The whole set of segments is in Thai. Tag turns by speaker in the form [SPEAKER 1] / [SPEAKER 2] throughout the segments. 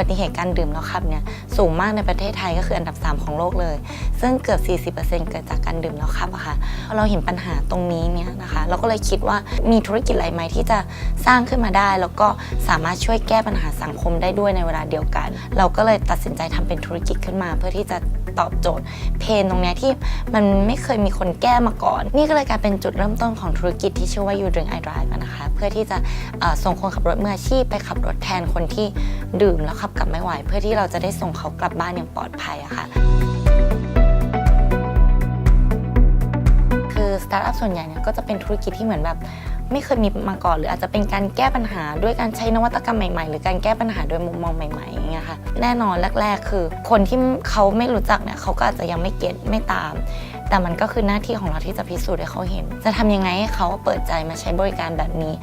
[SPEAKER 1] บัติเหตุการดื่มแล้วขับเนี่ยสูงมากในประเทศไทยก็คืออันดับ 3 ของโลกเลย ซึ่งเกือบ 40%เกิดจากการดื่มแล้วขับอะค่ะเราเห็นปัญหาตรงนี้เนี่ยนะคะ เราก็เลยคิดว่ามีธุรกิจอะไรไหมที่จะสร้างขึ้นมาได้ แล้วก็สามารถช่วยแก้ปัญหาสังคมได้ด้วยในเวลาเดียวกัน เราก็เลยตัดสินใจทำเป็นธุรกิจขึ้นมา เพื่อที่จะตอบโจทย์เพนตรงนี้ที่มันไม่เคยมีคนแก้มาก่อน นี่ก็เลยกลายเป็นจุดเริ่มต้นของธุรกิจที่ชื่อว่า You Drink I Drive นะคะ เพื่อที่จะส่งคนขับรถมืออาชีพไปขับรถแทนคนที่ ดื่มแล้วขับกลับไม่ไหว เพื่อที่เราจะได้ส่งเขากลับบ้านอย่างปลอดภัยอะค่ะ คือสตาร์ทอัพส่วนใหญ่เนี่ยก็จะเป็นธุรกิจที่เหมือนแบบไม่เคยมีมาก่อนหรืออาจจะเป็นการแก้ปัญหาด้วยการใช้นวัตกรรมใหม่ๆ หรือการแก้ปัญหาโดยมุมมองใหม่ๆอย่างเงี้ยค่ะแน่นอนแรก ๆ คือ คนที่เขาไม่รู้จักเนี่ยเขาก็อาจจะยังไม่เก็ตไม่ตาม แต่มันก็คือหน้าที่ของเราที่จะพิสูจน์ให้เขาเห็น จะทำยังไงให้เขาเปิดใจมาใช้บริการแบบนี้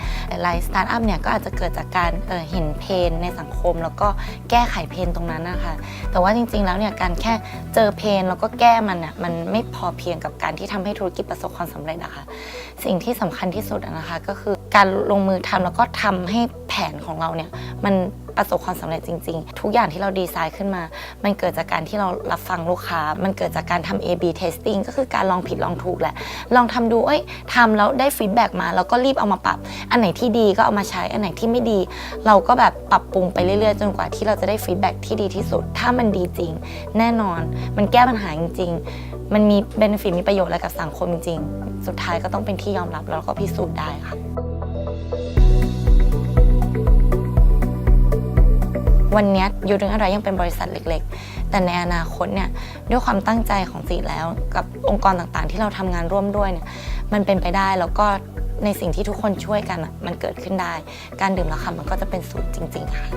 [SPEAKER 1] หลายสตาร์ทอัพเนี่ยก็อาจจะเกิดจากการเเห็นเพนในสังคม แล้วก็แก้ไขเพนตรงนั้นนะคะแต่ว่าจริงๆแล้วเนี่ยการแค่เจอเพนแล้วก็แก้มันน่ะมันไม่พอเพียงกับการที่ทำให้ธุรกิจประสบความสำเร็จนะคะสิ่งที่สำคัญที่สุดนะคะก็คือการลงมือทำแล้วก็ทำให้แผนของเราเนี่ยมัน ประสบความสำเร็จจริง ๆ ทุกอย่างที่เราดีไซน์ขึ้นมา มันเกิดจากการที่เรารับฟังลูกค้า มันเกิดจากการทำ A/B testing ก็คือการลองผิดลองถูกแหละ ลองทำดูเอ้ยทำแล้วได้ฟีดแบ็กมาแล้วก็รีบเอามาปรับ อันไหนที่ดีก็เอามาใช้ อันไหนที่ไม่ดี เราก็แบบปรับปรุงไปเรื่อยๆ จนกว่าที่เราจะได้ฟีดแบ็กที่ดีที่สุด ถ้ามันดีจริง แน่นอน มันแก้ปัญหาจริงๆมันมีเบนฟิตมีประโยชน์อะไรกับสังคมจริงๆสุดท้ายก็ต้องเป็นที่ยอมรับแล้วก็พิสูจน์ได้ค่ะ วันนี้ยยูดึงอะไรยังเป็นบริษัทเล็ก ๆ แต่ในอนาคตเนี่ยด้วยความตั้งใจของสีแล้วกับองค์กรต่างๆ ที่เราทำงานร่วมด้วยเนี่ยมันเป็นไปได้แล้วก็ในสิ่งที่ทุกคนช่วยกันมันเกิดขึ้นได้ การดื่มแล้วค่ะมันก็จะเป็นสูตรจริง ๆ ค่ะ